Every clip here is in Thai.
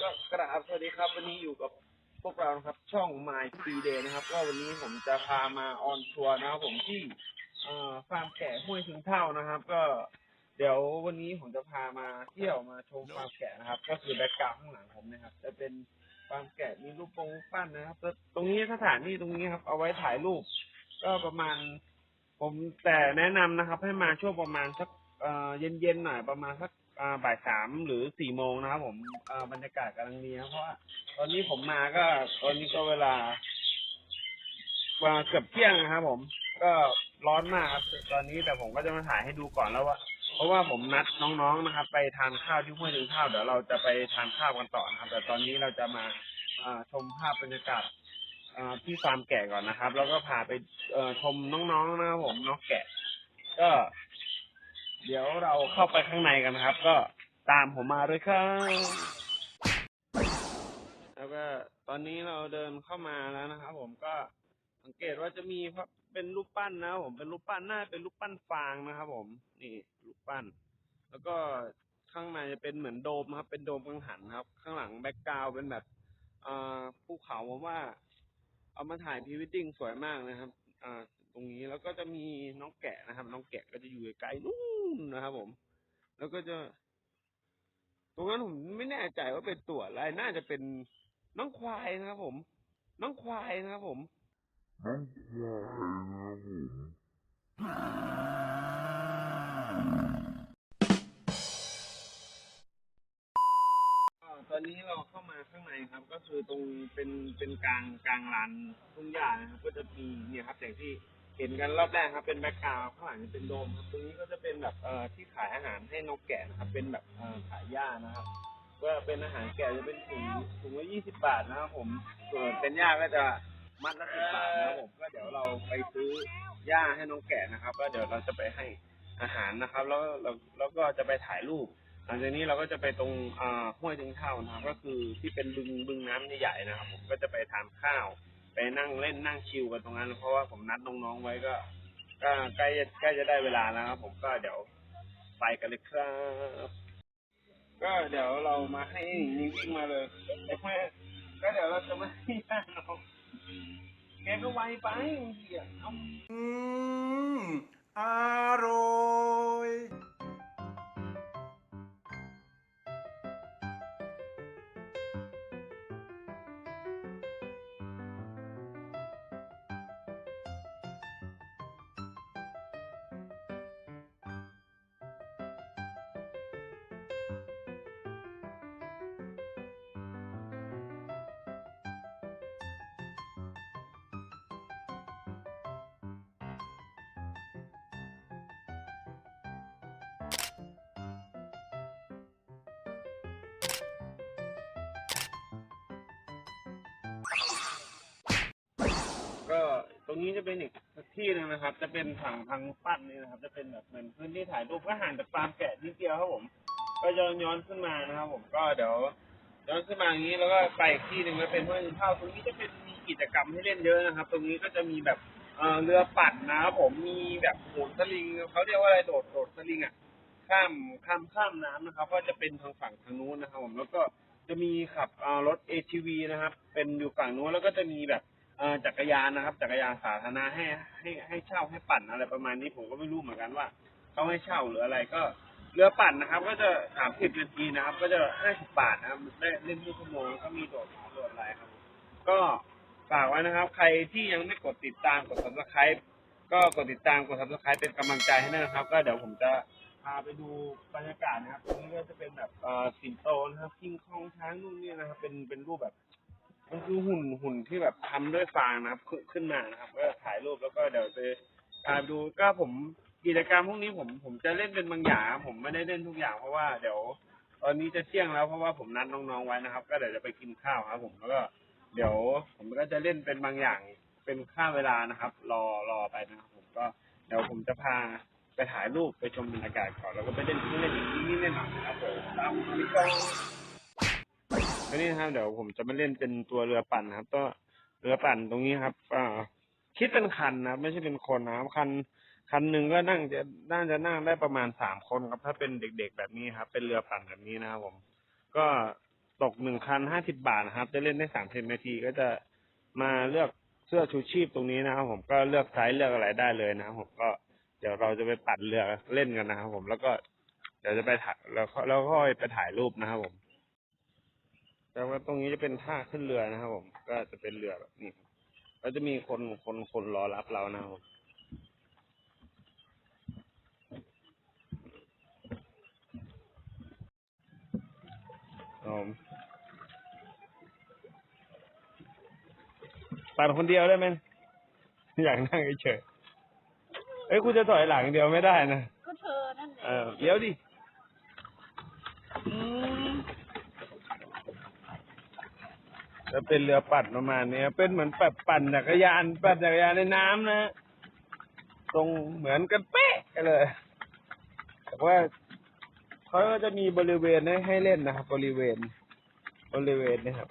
ก็กราบสวัสดีครับ วันนี้อยู่กับพวกเรานะครับ ช่อง My p r e Day นะครับ ก็วันนี้ผมจะพามาออนทัวร์นะครับผมที่เอ่อฟาร์มแกะห้วยถึงเท่านะครับ ก็เดี๋ยววันนี้ผมจะพามาเที่ยวมาชมฟาร์มแกะนะครับ ก็คือแบ็กกราวข้างหลังผมนะครับ จะเป็นฟาร์มแกะมีรูปปงปปั้นนะครับแล้วตรงนี้สถานที่ตรงนี้ครับ เอาไว้ถ่ายรูป ก็ประมาณ ผมแต่แนะนำนะครับ ให้มาช่วงประมาณสักเอ่อเย็นๆหน่อยประมาณสัก อ่าบ่ายสามหรือสี่โมงนะครับผมอ่าบรรยากาศกำลังดีนะเพราะว่าตอนนี้ผมมาก็ตอนนี้ก็เวลาว่าเกือบเที่ยงนะครับผม ก็ร้อนมากครับตอนนี้แต่ผมก็จะมาถ่ายให้ดูก่อนแล้วว่าเพราะว่าผมนัดน้องๆนะครับ ไปทานข้าวที่ห้วยถึงข้าวเดี๋ยวเราจะไปทานข้าวกันต่อนะครับ แต่ตอนนี้เราจะมาอ่าชมภาพบรรยากาศอ่าที่ฟาร์มแกะก่อนนะครับ แล้วก็พาไปเอ่อชมน้องๆนะครับผมน้องแกะ ก็ เดี๋ยวเราเข้าไปข้างในกันนะครับ ก็ตามผมมาด้วยครับแล้วก็ตอนนี้เราเดินเข้ามาแล้วนะครับผมก็สังเกตว่าจะมีครับเป็นรูปปั้นนะครับผมเป็นรูปปั้นหน้าเป็นรูปปั้นฟางนะครับผมนี่รูปปั้น แล้วก็ข้างในจะเป็นเหมือนโดมนะครับ เป็นโดมกังหันครับ ข้างหลังแบ็กกราวเป็นแบบอ่าภูเขาผมว่า เอามาถ่ายพรีเวดดิ้งสวยมากนะครับ อ่า ตรงนี้แล้วก็จะมีน้องแกะนะครับ น้องแกะก็จะอยู่ไกลๆนู่น นะครับผม แล้วก็จะ ตรงนั้นผมไม่แน่ใจว่าเป็นตัวอะไร น่าจะเป็นน้องควายนะครับผม น้องควายนะครับผมก็ตอนนี้เราเข้ามาข้างในครับ ก็คือตรงเป็นเป็นกลางกลางลานทุ่งหญ้านะครับ ก็จะมีเนี่ยครับอย่างที่ เห็นกันรอบแรกครับ เป็นแบ็กกราวด์ข้างหลังจะเป็นโดมครับตรงนี้ก็จะเป็นแบบเอ่อที่ขายอาหารให้นกแกะนะครับ เป็นแบบเอ่อขายหญ้านะครับ ก็เป็นอาหารแกะจะเป็นถุงถุงละยี่สิบบาทนะครับ ผมส่วนเป็นหญ้าก็จะมัดละสิบบาทนะครับผมก็เดี๋ยวเราไปซื้อหญ้าให้น้องแกะนะครับ ก็เดี๋ยวเราจะไปให้อาหารนะครับ แล้วเราแล้วก็จะไปถ่ายรูปหลังจากนี้เราก็จะไปตรงอ่าห้วยถึงเท่านะครับ ก็คือที่เป็นบึงบึงน้ำใหญ่ๆนะครับ ผมก็จะไปทานข้าว ไปนั่งเล่นนั่งชิลกันตรงนั้น เพราะว่าผมนัดน้องๆไว้ก็ ก็ใกล้จะใกล้จะได้เวลาแล้วครับ ผมก็เดี๋ยวไปกันเลยครับ ก็เดี๋ยวเรามาให้นี่วิ่งมาเลยไอ้แม่ก็เดี๋ยวเราจะมาให้ย่าน้องแกก็ไวไปบางทีอะเอา อืม อร่อย ตรงนี้จะเป็นอีกที่หนึ่งนะครับ จะเป็นฝั่งทางปั้นนี่นะครับ จะเป็นแบบเหมือนพื้นที่ถ่ายรูปก็ห่างจากฟาร์มแกะนิดเดียวครับผม ก็ย้อนย้อนขึ้นมานะครับ ผมก็เดี๋ยวย้อนขึ้นมาอย่างนี้แล้วก็ไปอีกที่หนึ่งก็เป็นห้วยเท่าตรงนี้จะเป็นมีกิจกรรมให้เล่นเยอะนะครับ ตรงนี้ก็จะมีแบบเอ่อเรือปั่นนะครับผมมีแบบโหนสลิงเขาเรียกว่าอะไรโดดโดดสลิงอะข้ามข้ามข้ามน้ำนะครับ ก็จะเป็นทางฝั่งทางนู้นนะครับ ผมแล้วก็จะมีขับเอ่อรถ ATV นะครับ เป็นอยู่ฝั่งนู้นแล้วก็จะมีแบบ จักรยานนะครับ จักรยานสาธารณะให้ให้ให้เช่าให้ปั่นอะไรประมาณนี้ผมก็ไม่รู้เหมือนกันว่าเขาให้เช่าหรืออะไรก็เรือปั่นนะครับ ก็จะสามสิบนาทีนะครับ ก็จะห้าสิบบาทนะครับได้เล่นทุกชั่วโมงก็มีโดดโดดอะไรครับ ก็ฝากไว้นะครับ ใครที่ยังไม่กดติดตามกด subscribe ก็กดติดตามกด subscribe เป็นกำลังใจให้นะครับ ก็เดี๋ยวผมจะพาไปดูบรรยากาศนะครับตรงนี้ก็จะเป็นแบบอ่อสิงโตนะครับคิงคองช้างนู่นนี่นะครับ เป็นเป็นรูปแบบ มันคือหุ่นหุ่นที่แบบทำด้วยฟางนะครับขึ้นขึ้นมานะครับก็ถ่ายรูปแล้วก็เดี๋ยวจะพาดูก็ผมกิจกรรมพวกนี้ผมผมจะเล่นเป็นบางอย่างผมไม่ได้เล่นทุกอย่างเพราะว่าเดี๋ยวตอนนี้จะเที่ยงแล้วเพราะว่าผมนัดน้องๆไว้นะครับ ก็เดี๋ยวจะไปกินข้าวครับ ผมแล้วก็เดี๋ยวผมก็จะเล่นเป็นบางอย่างเป็นค่าเวลานะครับ รอรอไปนะครับผมก็เดี๋ยวผมจะพาไปถ่ายรูปไปชมบรรยากาศก่อนแล้วก็ไปเล่นเล่นอีกที่นี่เล่นหน่อยนะครับผมตามไปก่อน ก็นี่นะครับเดี๋ยวผมจะมาเล่นเป็นตัวเรือปั่นนะครับ ก็เรือปั่นตรงนี้ครับอ่าคิดเป็นคันนะครับไม่ใช่เป็นคนนะครับคันคันหนึ่งก็นั่งจะน่าจะนั่งได้ประมาณสามคนครับ ถ้าเป็นเด็กๆแบบนี้ครับ เป็นเรือปั่นแบบนี้นะครับผม ก็ตกหนึ่งคันห้าสิบาทนะครับ จะเล่นได้สามสิบนาทีก็จะมาเลือกเสื้อชูชีพตรงนี้นะครับ ผมก็เลือกไซส์เลือกอะไรได้เลยนะครับผมก็เดี๋ยวเราจะไปปั่นเรือเล่นกันนะครับผมแล้วก็เดี๋ยวจะไปถ่ายแล้วแล้วก็ไปถ่ายรูปนะครับผม แต่ว่าตรงนี้จะเป็นท่าขึ้นเรือนะครับผม ก็จะเป็นเรือแบบนี้ครับก็จะมีคนคนคนรอรับเรานะครับผมครับผมปั่นคนเดียวได้ไหมอยากนั่งเฉยๆเอ้ยคุณจะถอยหลังเดียวไม่ได้นะ ก็เธอนั่นแหละเออเลี้ยวดิ จะเป็นเรือปั่นประมาณนี้ครับเป็นเหมือนแบบปั่นจักรยานปั่นจักรยานในน้ำนะตรงเหมือนกันเป๊ะกันเลยแต่ว่าเขาก็จะมีบริเวณให้ให้เล่นนะครับ บริเวณ บริเวณนี่ครับ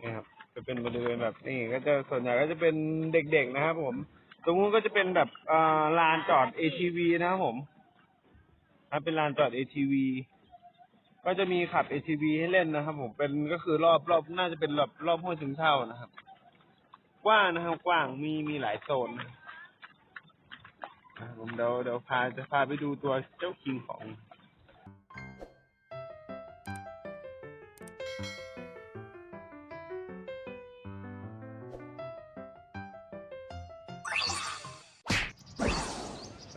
นี่ครับจะเป็นบริเวณแบบนี้ก็จะส่วนใหญ่ก็จะเป็นเด็กๆนะครับ ผม ตรงนู้นก็จะเป็นแบบอ่าลานจอด ATV นะครับผมเป็นลานจอด ATV ก็จะมีขับ ATV ให้เล่นนะครับ ผมเป็นก็คือรอบรอบน่าจะเป็นรอบรอบห้วยถึงเท่านะครับ กว้างนะครับ กว้างมีมีหลายโซนนะผมเดี๋ยวเดี๋ยวพาจะพาไปดูตัวเจ้าคิงของ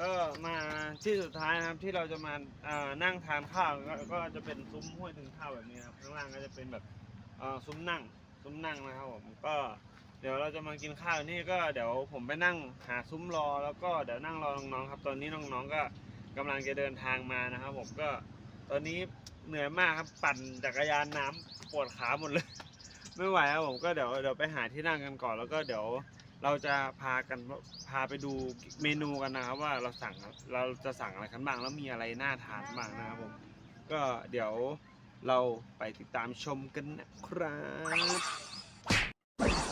ก็มาที่สุดท้ายนะครับที่เราจะมาอ่อนั่งทานข้าวก็ก็จะเป็นซุ้มห้วยถึงข้าวแบบนี้ครับข้างล่างก็จะเป็นแบบอ่อซุ้มนั่งซุ้มนั่งนะครับผมก็เดี๋ยวเราจะมากินข้าวนี่ก็เดี๋ยวผมไปนั่งหาซุ้มรอแล้วก็เดี๋ยวนั่งรอน้องๆครับตอนนี้น้องๆก็กำลังจะเดินทางมานะครับ ผมก็ตอนนี้เหนื่อยมากครับปั่นจักรยานน้ำปวดขาหมดเลย ไม่ไหวครับผมก็เดี๋ยวเดี๋ยวไปหาที่นั่งกันก่อนแล้วก็เดี๋ยว เราจะพากันพาไปดูเมนูกันนะครับว่าเราสั่งเราจะสั่งอะไรกันบ้างแล้วมีอะไรน่าทานบ้างนะครับผมก็เดี๋ยวเราไปติดตามชมกันนะครับ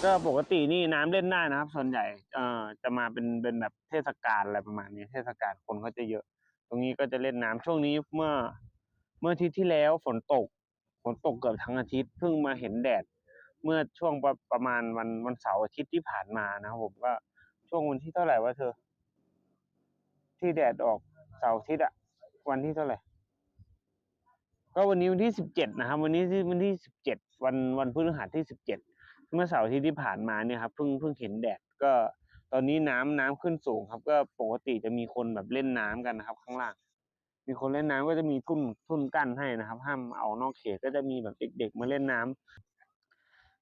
ก็ปกตินี่น้ำเล่นได้นะครับ ส่วนใหญ่เอ่อจะมาเป็นเป็นแบบเทศกาลอะไรประมาณนี้ เทศกาลคนเขาจะเยอะ ตรงนี้ก็จะเล่นน้ำช่วงนี้เมื่อ เมื่ออาทิตย์ที่แล้วฝนตกฝนตกเกือบทั้งอาทิตย์เพิ่งมาเห็นแดด เมื่อช่วงประประมาณวันวันเสาร์อาทิตย์ที่ผ่านมานะครับผมก็ช่วงวันที่เท่าไหร่วะเธอ ที่แดดออกเสาร์อาทิตย์อะวันที่เท่าไหร่ ก็วันนี้วันที่สิบเจ็ดนะครับ วันนี้ที่วันที่สิบเจ็ดวันวันพฤหัสที่สิบเจ็ดเมื่อเสาร์อาทิตย์ที่ผ่านมาเนี่ยครับเพิ่งเพิ่งเห็นแดดก็ตอนนี้น้ำน้ำขึ้นสูงครับ ก็ปกติจะมีคนแบบเล่นน้ำกันนะครับ ข้างล่าง มีคนเล่นน้ำก็จะมีทุ่นทุ่นกั้นให้นะครับ ห้ามเอานอกเขตก็จะมีแบบเด็กๆมาเล่นน้ำ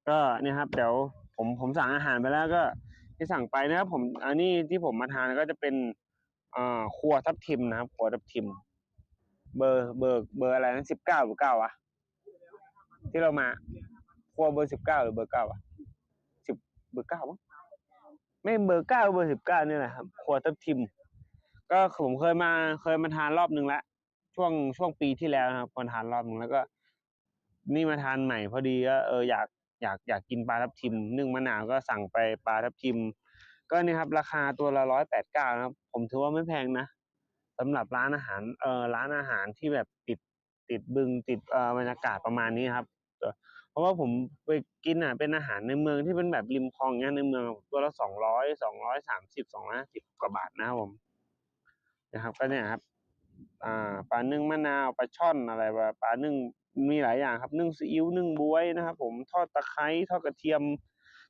ก็เนี่ยครับ เดี๋ยวผมผมสั่งอาหารไปแล้วก็ที่สั่งไปนะครับ ผมอันนี้ที่ผมมาทานก็จะเป็นอ่าครัวทับทิมนะครับครัวทับทิม เบอร์เบอร์เบอร์อะไรนะสิบเก้าหรือเก้าวะที่เรามาครัวเบอร์สิบเก้าหรือเบอร์เก้าวะสิบเบอร์เก้ามั้งไม่เบอร์เก้าเบอร์สิบเก้านี่แหละครับครัวทับทิม ก็ผมเคยมาเคยมาทานรอบหนึ่งแล้วช่วงช่วงปีที่แล้วนะครับมาทานรอบหนึ่งแล้วก็ นี่มาทานใหม่พอดีก็เอออยาก อยากอยากกินปลาทับทิมนึ่งมะนาวก็สั่งไปปลาทับทิม ก็นี่ครับ ราคาตัวละร้อยแปดเก้านะครับ ผมถือว่าไม่แพงนะสำหรับร้านอาหารเออร้านอาหารที่แบบติดติดบึงติดเอ่อบรรยากาศประมาณนี้ครับเออเพราะว่าผมไปกินอะเป็นอาหารในเมืองที่เป็นแบบริมคลองเงี้ยในเมืองตัวละสองร้อยสองร้อยสามสิบสองร้อยสิบกว่าบาทนะครับผมนะครับก็เนี่ยครับ อ่าปลานึ่งมะนาวปลาช่อนอะไรแบบปลานึ่งมีหลายอย่างครับ นึ่งซีอิ๊วนึ่งบวยนะครับผมทอดตะไคร้ทอดกระเทียม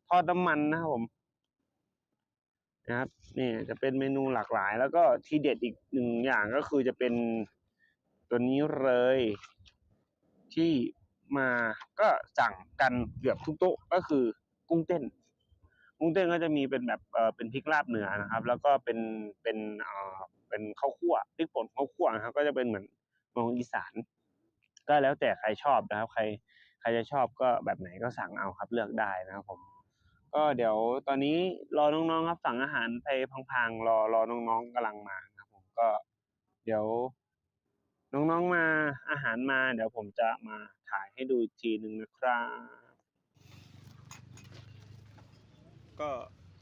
ทอดน้ำมันนะครับผมนะครับนี่จะเป็นเมนูหลากหลาย แล้วก็ทีเด็ดอีกหนึ่งอย่างก็คือจะเป็นตัวนี้เลย ที่มาก็สั่งกันเกือบทุกโต๊ะก็คือกุ้งเต้น กุ้งเต้นก็จะมีเป็นแบบเออเป็นพริกลาบเหนือนะครับ แล้วก็เป็นเป็นเอ่อ เป็นข้าวคั่วพริกป่นข้าวคั่วนะครับ ก็จะเป็นเหมือนของอีสาน ก็แล้วแต่ใครชอบนะครับ ใครใครจะชอบก็แบบไหนก็สั่งเอาครับ เลือกได้นะครับผม ก็เดี๋ยวตอนนี้รอน้องๆครับ สั่งอาหารไปพังๆรอรอน้องๆกำลังมานะครับ ผมก็เดี๋ยวน้องๆมาอาหารมา เดี๋ยวผมจะมาถ่ายให้ดูอีกทีหนึ่งนะครับ ก็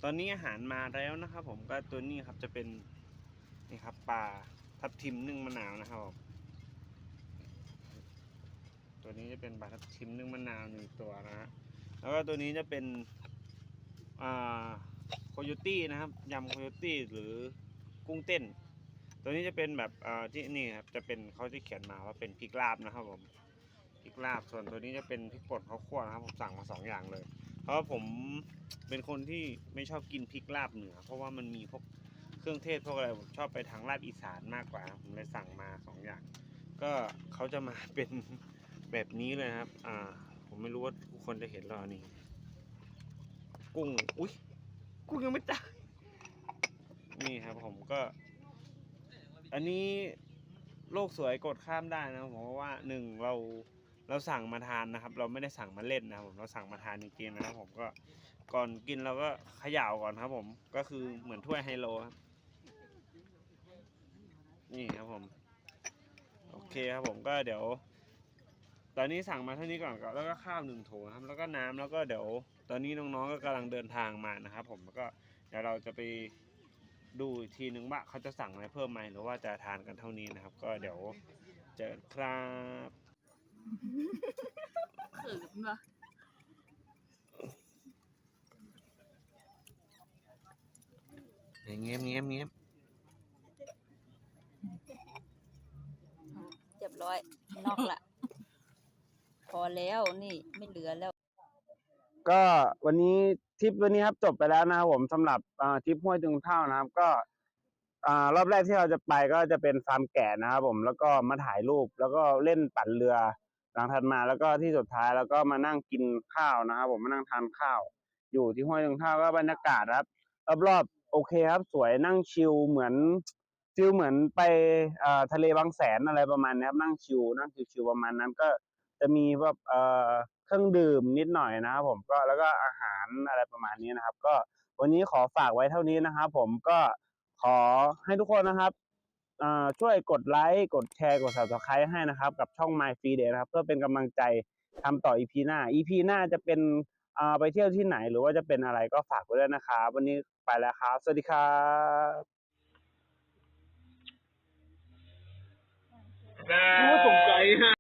ตอนนี้อาหารมาแล้วนะครับ ผมก็ตัวนี้ครับจะเป็น นี่ครับปลาทับทิมนึ่งมะนาวนะครับผมตัวนี้จะเป็นปลาทับทิมนึ่งมะนาวหนึ่งตัวนะฮะแล้วก็ตัวนี้จะเป็นอ่าโคโยตี้นะครับยำโคโยตี้หรือกุ้งเต้น ตัวนี้จะเป็นแบบอ่าที่นี่ครับจะเป็นเขาที่เขียนมาว่าเป็นพริกลาบนะครับผมพริกลาบส่วนตัวนี้จะเป็นพริกป่นข้าวคั่วนะครับผมสั่งมาสองอย่างเลย เพราะผมเป็นคนที่ไม่ชอบกินพริกลาบเหนือเพราะว่ามันมีพวก เครื่องเทศพวกอะไรผมชอบไปทางลาบอีสานมากกว่า ผมเลยสั่งมาสองอย่าง ก็เขาจะมาเป็นแบบนี้เลยครับ อ่า ผมไม่รู้ว่าทุกคนจะเห็นหรออันนี้กุ้ง อุ้ยกุ้งยังไม่ตายนี่ครับผมก็ อันนี้โลกสวยกดข้ามได้นะผมเพราะว่าหนึ่งเราเราสั่งมาทานนะครับ เราไม่ได้สั่งมาเล่นนะครับผมเราสั่งมาทานจริงๆนะครับผมก็ก่อนกินเราก็เขย่าก่อนครับผมก็คือเหมือนถ้วยไฮโลครับ นี่ครับผม โอเคครับผมก็เดี๋ยว ตอนนี้สั่งมาเท่านี้ก่อนก็แล้วก็ข้าวหนึ่งโถครับแล้วก็น้ำแล้วก็เดี๋ยว ตอนนี้น้องๆก็กำลังเดินทางมานะครับผมแล้วก็เดี๋ยวเราจะไปดูอีกทีนึงว่าเขาจะสั่งอะไรเพิ่มไหมหรือว่าจะทานกันเท่านี้นะครับ ก็เดี๋ยวเจอกันครับเขินปะเงียบเงียบเงียบ เรียบร้อย นอกละ พอแล้วนี่ไม่เหลือแล้ว ก็วันนี้ทริปวันนี้ครับจบไปแล้วนะครับผมสำหรับอ่าทริปห้วยตึงเท่านะครับ ก็อ่ารอบแรกที่เราจะไปก็จะเป็นฟาร์มแกะนะครับผมแล้วก็มาถ่ายรูปแล้วก็เล่นปั่นเรือ หลังถัดมาแล้วก็ที่สุดท้ายแล้วก็มานั่งกินข้าวนะครับ ผมมานั่งทานข้าว อยู่ที่ห้วยตึงเท่าก็บรรยากาศครับรอบๆโอเคครับ สวยนั่งชิลเหมือน ฟิลเหมือนไปอ่าทะเลบางแสนอะไรประมาณนี้ครับนั่งชิลนั่งชิลๆประมาณนั้นก็จะมีแบบเอ่อเครื่องดื่มนิดหน่อยนะครับผมก็แล้วก็อาหารอะไรประมาณนี้นะครับ ก็วันนี้ขอฝากไว้เท่านี้นะครับ ผมก็ขอให้ทุกคนนะครับอ่าช่วยกดไลค์กดแชร์กด subscribe ให้นะครับ กับช่อง My Free Day นะครับ เพื่อเป็นกำลังใจทำต่อ EP หน้า EP หน้าจะเป็นอ่าไปเที่ยวที่ไหนหรือว่าจะเป็นอะไรก็ฝากไว้ด้วยนะครับ วันนี้ไปแล้วครับ สวัสดีครับ ตกใจฮะ